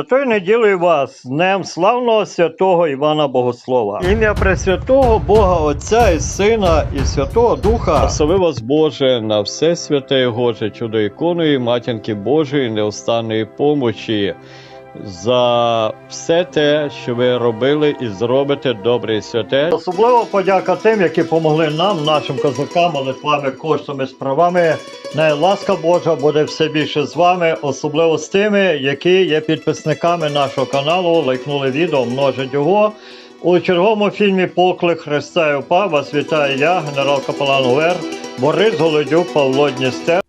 Святою неділі вас, з Днем славного святого Івана Богослова. Ім'я Пресвятого Бога Отця і Сина і Святого Духа. Слави вас, Боже, на все святе і Гоже, чудо іконою матінки Божої неустанної помочі. За все те, що ви робили і зробите добре і святе. Особливо подяка тим, які помогли нам, нашим козакам, молитвами, коштами, справами. Най ласка Божа буде все більше з вами, особливо з тими, які є підписниками нашого каналу, лайкнули відео, множить його. У черговому фільмі Поклик Христа і УПА вас вітаю я, генерал Капелан УР, Борис Голодюк, Павло Дністер.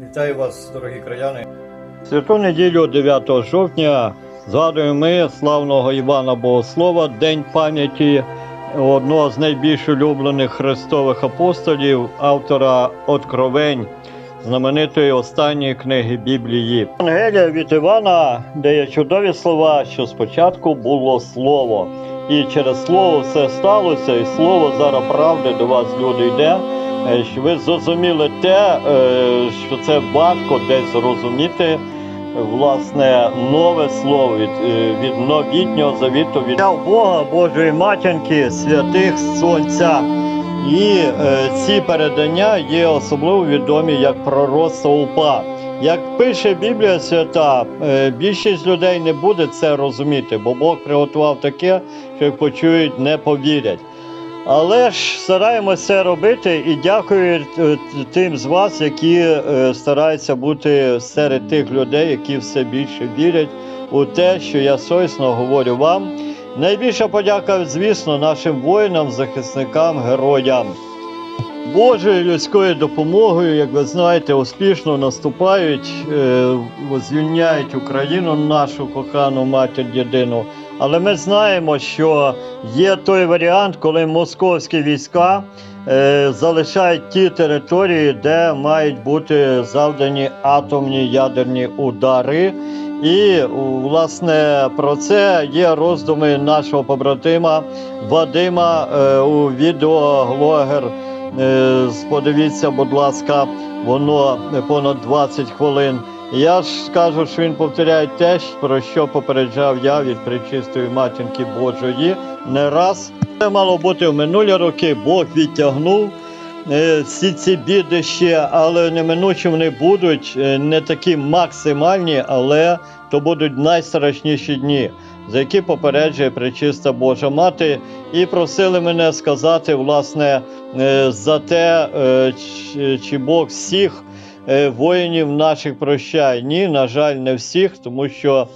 Вітаю вас, дорогі краяни. Святу неділю 9 жовтня згадуємо ми славного Івана Богослова, День пам'яті одного з найбільш улюблених христових апостолів, автора Откровень, знаменитої останньої книги Біблії. Ангелія від Івана, де є чудові слова, що спочатку було слово. І через слово все сталося, і слово зараз правди до вас, люди, йде. Е, Що ви зрозуміли те, е, що це важко десь зрозуміти. Власне, нове слово від, е, від новітнього завіту від Бога, Божої матінки, святих Сонця. І е, ці передання є особливо відомі як пророцтво УПА. Як пише Біблія Свята, е, більшість людей не буде це розуміти, бо Бог приготував таке, що почують, не повірять. Але ж стараємося робити і дякую е, тим з вас, які е, стараються бути серед тих людей, які все більше вірять у те, що я совісно говорю вам. Найбільша подяка, звісно, нашим воїнам, захисникам, героям. Божою людською допомогою, як ви знаєте, успішно наступають, е, звільняють Україну, нашу кохану матір єдину. Але ми знаємо, що є той варіант, коли московські війська е, залишають ті території, де мають бути завдані атомні ядерні удари. І власне про це є роздуми нашого побратима Вадима е, у відеоглогер. Е, Подивіться, будь ласка, воно понад 20 хвилин. Я ж скажу, що він повторяє те, про що попереджав я від причистої матінки Божої не раз. Це мало бути в минулі роки. Бог відтягнув е, всі ці біди ще, але неминуче вони будуть е, не такі максимальні, але то будуть найстрашніші дні, за які попереджує причиста Божа Мати, і просили мене сказати, власне, е, за те, чи- Бог всіх воїнів наших прощає. Ні, на жаль, не всіх, тому що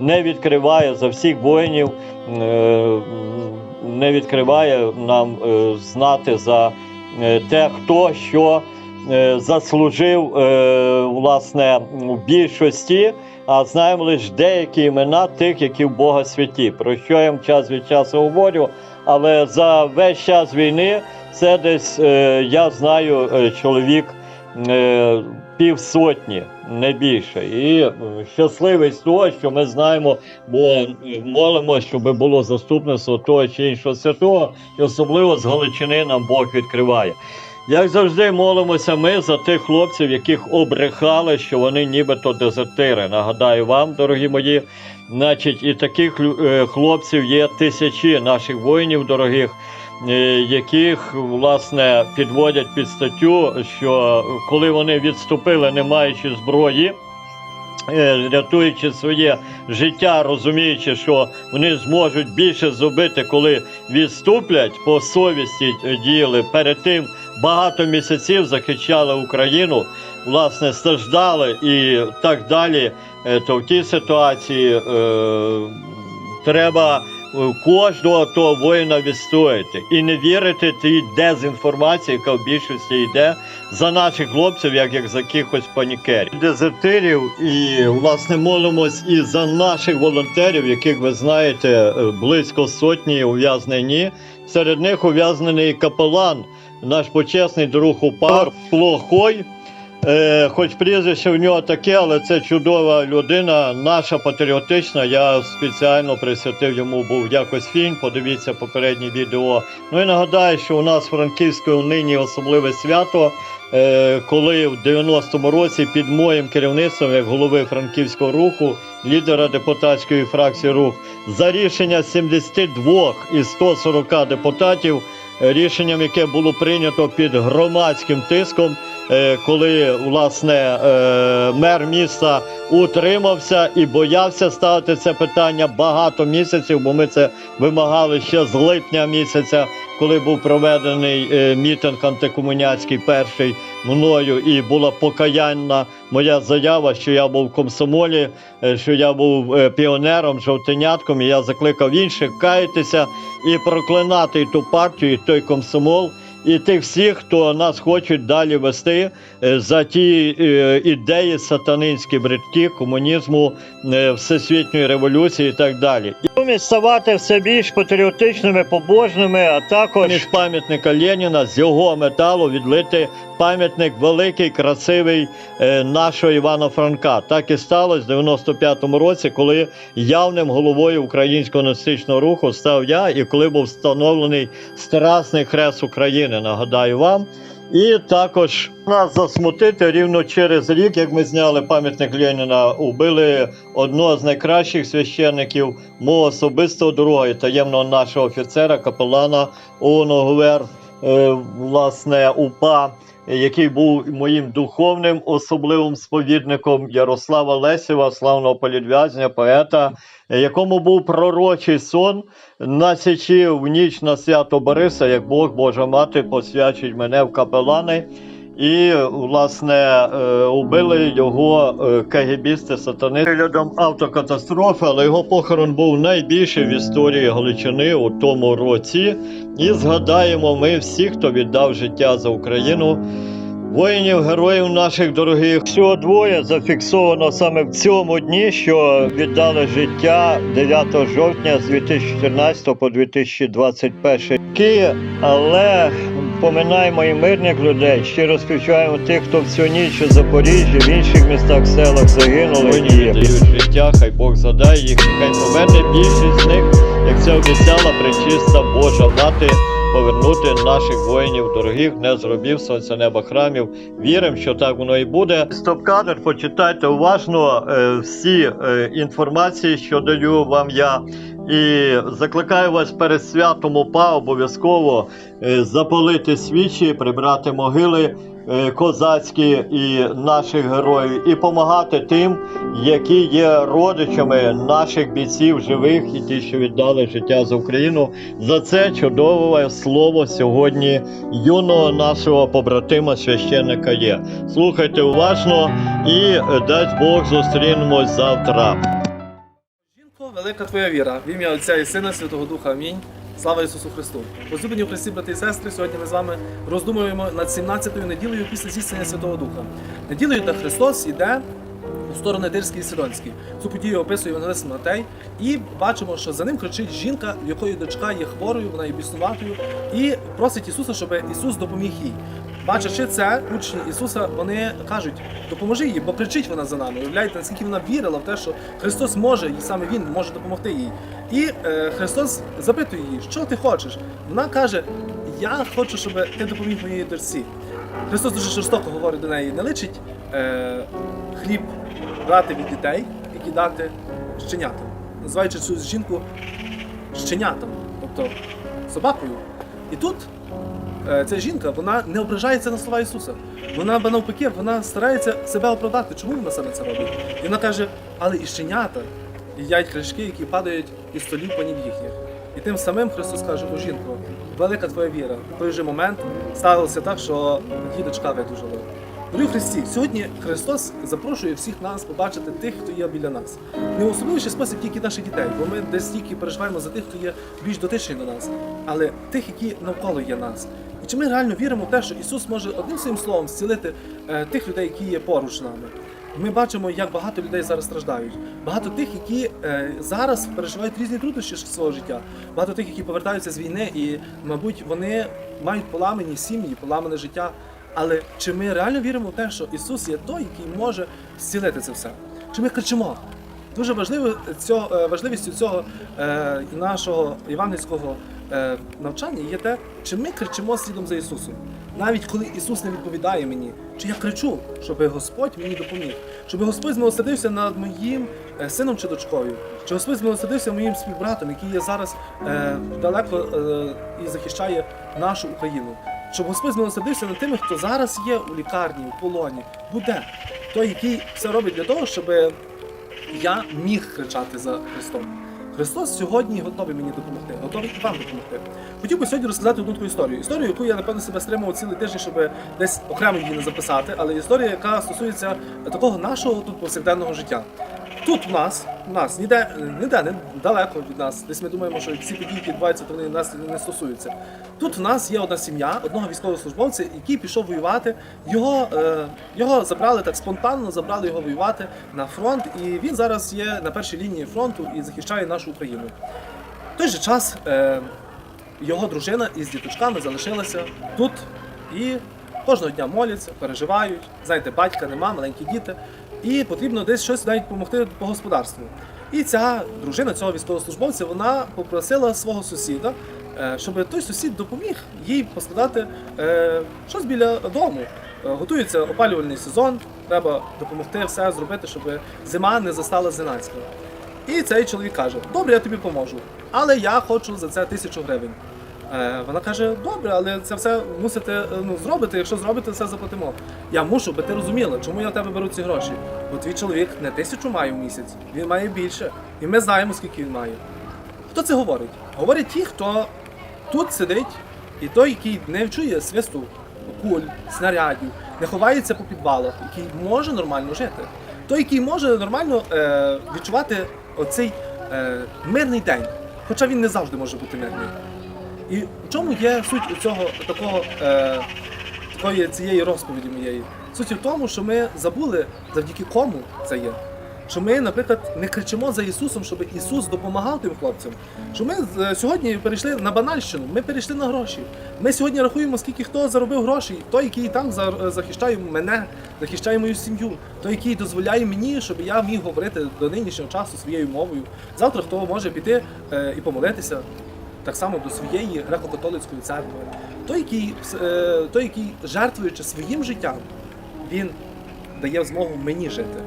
не відкриває за всіх воїнів, е, не відкриває нам е, знати за е, те, хто що е, заслужив е, власне в більшості. А знаємо лише деякі імена тих, які в Бога святі, про що я час від часу говорю. Але за весь час війни це десь е, я знаю е, чоловік е, півсотні, не більше. І е, щасливий з того, що ми знаємо, бо е, молимо, щоб було заступництво того чи іншого святого, і особливо з Галичини нам Бог відкриває. Як завжди молимося ми за тих хлопців, яких обрехали, що вони нібито дезертири. Нагадаю вам, дорогі мої, значить, і таких е, хлопців є тисячі наших воїнів дорогих, е, яких власне підводять під статтю, що коли вони відступили, не маючи зброї. е, Рятуючи своє життя, розуміючи, що вони зможуть більше зробити, коли відступлять по совісті е, діяли перед тим багато місяців захищали Україну, власне, страждали і так далі. Е, То в тій ситуації е, треба е, кожного того воїна відстояти і не вірити тій дезінформації, яка в більшості йде за наших хлопців, як, як за якихось панікерів. Дезертирів і власне молимось і за наших волонтерів, яких ви знаєте, е, близько сотні ув'язнені. Серед них ув'язнений капелан, наш почесний друг УПА Плохой. Е, хоч прізвище в нього таке, але це чудова людина, наша патріотична. Я спеціально присвятив йому був якось фільм. Подивіться попереднє відео. Ну і нагадаю, що у нас в Франківську нині особливе свято. е, Коли в 90-му році під моїм керівництвом, як голови франківського руху, лідера депутатської фракції рух, за рішення 72 із 140 депутатів, рішенням, яке було прийнято під громадським тиском, коли власне е, мер міста утримався і боявся ставити це питання багато місяців, бо ми це вимагали ще з липня місяця, коли був проведений е, мітинг антикомуняцький перший мною, і була покаянна моя заява, що я був в комсомолі, е, що я був е, піонером, жовтенятком, і я закликав інших каятися і проклинати ту партію, і той комсомол. І тих всіх, хто нас хочуть далі вести е, за ті е, ідеї сатанинські бридки комунізму, е, всесвітньої революції і так далі. І ставати все більш патріотичними, побожними, а також між пам'ятника Леніна з його металу відлити пам'ятник великий, красивий е, нашого Івана Франка. Так і сталося в 95-му році, коли явним головою українського національного руху став я, і коли був встановлений Страсний хрест України. Нагадаю вам. І також нас засмутити рівно через рік, як ми зняли пам'ятник Леніна, убили одного з найкращих священників, мого особистого друга і таємного нашого офіцера, капелана ООН ГУВР, е, власне, УПА, який був моїм духовним особливим сповідником Ярослава Лесєва, славного політв'язня, поета, якому був пророчий сон на січі в ніч на свято Бориса, як Бог, Божа мати, посвячить мене в капелани. І, власне, е, убили його е, кагібісти сатани виглядом автокатастрофи, але його похорон був найбільший в історії Галичини у тому році. І згадаємо ми всіх, хто віддав життя за Україну. Воїнів, героїв наших дорогих. Всього двоє зафіксовано саме в цьому дні, що віддали життя 9 жовтня з 2014 по 2021 роки. Але поминаємо і мирних людей. Щиро співчуваємо тих, хто всю ніч у Запоріжжі, в інших містах, селах загинули. Воїни дають життя, хай Бог задає їх, хай поверне більшість з них, як це обіцяла причиста Божа мати повернути наших воїнів дорогих, не зробів сонця неба храмів. Віримо, що так воно і буде. Стоп-кадр, почитайте уважно е, всі е, інформації, що даю вам я. І закликаю вас перед святом УПА обов'язково е, запалити свічі, прибрати могили козацькі і наших героїв, і допомагати тим, які є родичами наших бійців живих і ті, що віддали життя за Україну. За це чудове слово сьогодні юного нашого побратима священника є. Слухайте уважно і е, дасть Бог зустрінемось завтра. Жінко, велика твоя віра, в ім'я Отця і Сина, Святого Духа. Амінь. Слава Ісусу Христу! Возлюблені в Христі, брати і сестри, сьогодні ми з вами роздумуємо над 17-ю неділею після зіснення Святого Духа. Неділею, де Христос іде у сторони Тирській і Сидонській. Цю подію описує Євангелист Матей, і бачимо, що за ним кричить жінка, в якої дочка є хворою, вона є біснуватою, і просить Ісуса, щоб Ісус допоміг їй. Бачачи це, учні Ісуса, вони кажуть, допоможи їй, бо кричить вона за нами. Уявляєте, наскільки вона вірила в те, що Христос може, і саме Він може допомогти їй. І е, Христос запитує її, що ти хочеш? Вона каже: Я хочу, щоб ти допоміг моїй дочці. Христос дуже жорстоко говорить до неї, не личить е, хліб брати від дітей і кидати щенятам, називаючи цю жінку щенятам, тобто собакою. І тут ця жінка вона не ображається на слова Ісуса. Вона навпаки, вона старається себе оправдати. Чому вона саме це робить? І вона каже, але і щенята їдять кришки, які падають із столів панів їхніх. І тим самим Христос каже, о жінко, велика твоя віра. В той же момент сталося так, що її дочка видужала. Дорогі Христі, сьогодні Христос запрошує всіх нас побачити тих, хто є біля нас. Не в особливіший спосіб тільки наших дітей, бо ми десь тільки переживаємо за тих, хто є більш дотичний до нас, але тих, які навколо є нас. І чи ми реально віримо в те, що Ісус може одним своїм словом зцілити е, тих людей, які є поруч нами? Ми бачимо, як багато людей зараз страждають. Багато тих, які е, зараз переживають різні труднощі свого життя. Багато тих, які повертаються з війни, і, мабуть, вони мають поламані сім'ї, поламане життя. Але чи ми реально віримо в те, що Ісус є той, який може зцілити це все? Чи ми кричимо? Дуже важливо цього, е, важливістю цього е, нашого євангельського е, навчання є те, чи ми кричимо слідом за Ісусом. Навіть коли Ісус не відповідає мені, чи я кричу, щоб Господь мені допоміг, щоб Господь змилосердився над моїм е, сином чи дочкою, чи Господь змилосердився моїм співбратом, який є зараз е, далеко е, і захищає нашу Україну. Щоб Господь змилосердився над тими, хто зараз є у лікарні, у полоні, буде той, який все робить для того, щоб я міг кричати за Христом. Христос сьогодні готовий мені допомогти, готовий і вам допомогти. Хотів би сьогодні розказати одну таку історію. Історію, яку я напевно себе стримував цілий тиждень, щоб десь окремо її не записати, але історія, яка стосується такого нашого тут повсякденного життя. Тут в нас, в нас ніде, ніде не далеко від нас. Десь ми думаємо, що всі події, які відбуваються, то вони нас не стосуються. Тут в нас є одна сім'я, одного військовослужбовця, який пішов воювати. Його, е, його забрали так спонтанно, забрали його воювати на фронт, і він зараз є на першій лінії фронту і захищає нашу Україну. В той же час е, його дружина із діточками залишилася тут і кожного дня моляться, переживають. Знаєте, батька нема, маленькі діти, і потрібно десь щось навіть допомогти по господарству. І ця дружина цього військовослужбовця вона попросила свого сусіда, е, щоб той сусід допоміг їй поскладати е, щось біля дому. Е, Готується опалювальний сезон, треба допомогти все зробити, щоб зима не застала зненацька. І цей чоловік каже: Добре, я тобі поможу, але я хочу за це тисячу гривень. Е, вона каже: Добре, але це все мусите е, ну, зробити. Якщо зробите, все заплатимо. Я мушу, бо ти розуміла, чому я в тебе беру ці гроші. Бо твій чоловік не тисячу має в місяць, він має більше. І ми знаємо, скільки він має. Хто це говорить? Говорять ті, хто тут сидить, і той, який не чує свисту куль, снарядів, не ховається по підвалах, який може нормально жити. Той, який може нормально е, відчувати оцей е, мирний день. Хоча він не завжди може бути мирний. І в чому є суть цього такого е, такої цієї розповіді моєї? Суть в тому, що ми забули завдяки кому це є. Що ми, наприклад, не кричимо за Ісусом, щоб Ісус допомагав тим хлопцям. Що ми е, сьогодні перейшли на банальщину, ми перейшли на гроші. Ми сьогодні рахуємо, скільки хто заробив грошей. Той, який там за- захищає мене, захищає мою сім'ю, той, який дозволяє мені, щоб я міг говорити до нинішнього часу своєю мовою. Завтра хто може піти е, і помолитися так само до своєї греко-католицької церкви. Той, який, е, той, який жертвуючи своїм життям, він дає змогу мені жити.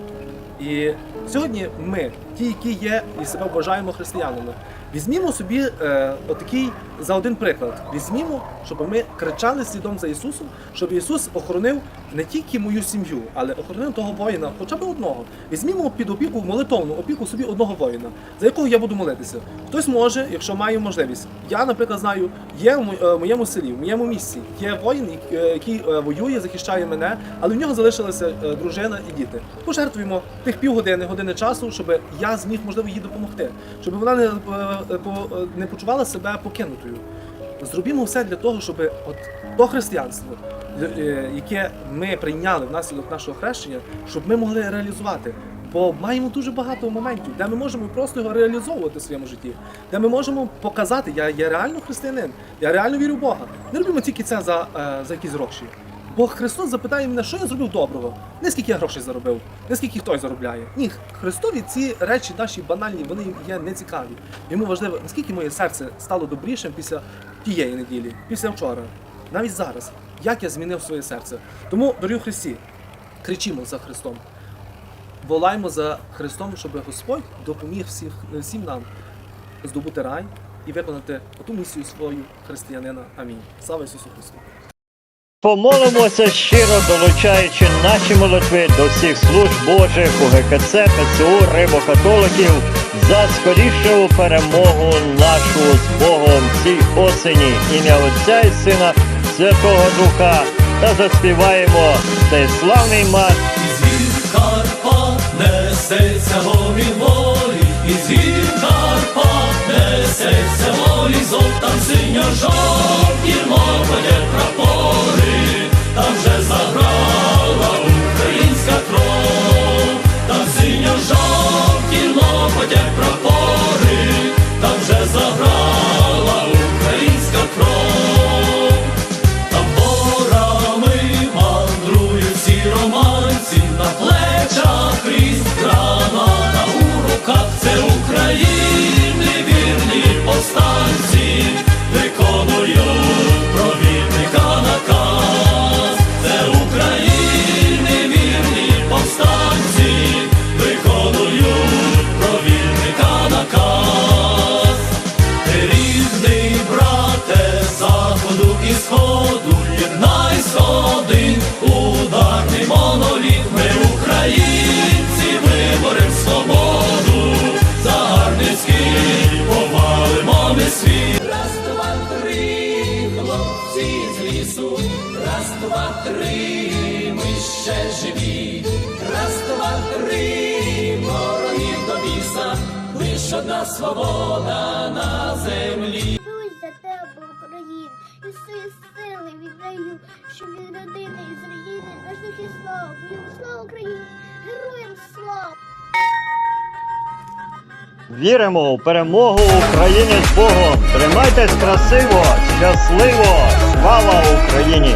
І сьогодні ми, ті, які є і себе вважаємо християнами, візьмімо собі е, отакий за один приклад. Візьмімо, щоб ми кричали слідом за Ісусом, щоб Ісус охоронив не тільки мою сім'ю, але охоронив того воїна, хоча б одного. Візьмімо під опіку молитовну опіку собі одного воїна, за якого я буду молитися. Хтось може, якщо має можливість. Я, наприклад, знаю, є в е, моєму селі, в моєму місці, є воїн, е, який е, воює, захищає мене, але в нього залишилася дружина і діти. Пожертвуємо тих півгодини, години часу, щоб я зміг, можливо, їй допомогти, щоб вона не, не почувала себе покинутою. Зробімо все для того, щоб от то християнство, е, яке ми прийняли внаслідок нашого хрещення, щоб ми могли реалізувати. Бо маємо дуже багато моментів, де ми можемо просто його реалізовувати в своєму житті, де ми можемо показати, я є реально християнин, я реально вірю в Бога. Не робимо тільки це за, е, за якісь гроші. Бо Христос запитає мене, що я зробив доброго, не скільки я грошей заробив, не скільки хтось заробляє. Ні, Христові ці речі наші банальні, вони є нецікаві. Йому важливо, наскільки моє серце стало добрішим після тієї неділі, після вчора, навіть зараз, як я змінив своє серце. Тому, дорогі Христі, кричімо за Христом. Волаймо за Христом, щоб Господь допоміг всіх, всім нам здобути рай і виконати ту місію свою християнина. Амінь. Слава Ісусу Христу! Помолимося щиро, долучаючи наші молитви до всіх служб Божих у ГКЦ, ПЦУ, Рибокатоликів за скорішу перемогу нашу з Богом цій осені. Ім'я Отця і Сина Святого Духа та заспіваємо цей славний марш. Із гір Карпат несеться гомін несеться волі, там синьо жовті мовоє прапори, там же заграла три, ми ще живі, раз, два, три, ворогів до біса, лиш одна свобода на землі. Люсь за тебе, Україн, і всі сили віддаю, що від родини Ізраїлі наш духі слава, слава Україні, героям слава! Віримо в перемогу Україні з Богом! Тримайтесь красиво, щасливо! Слава Україні!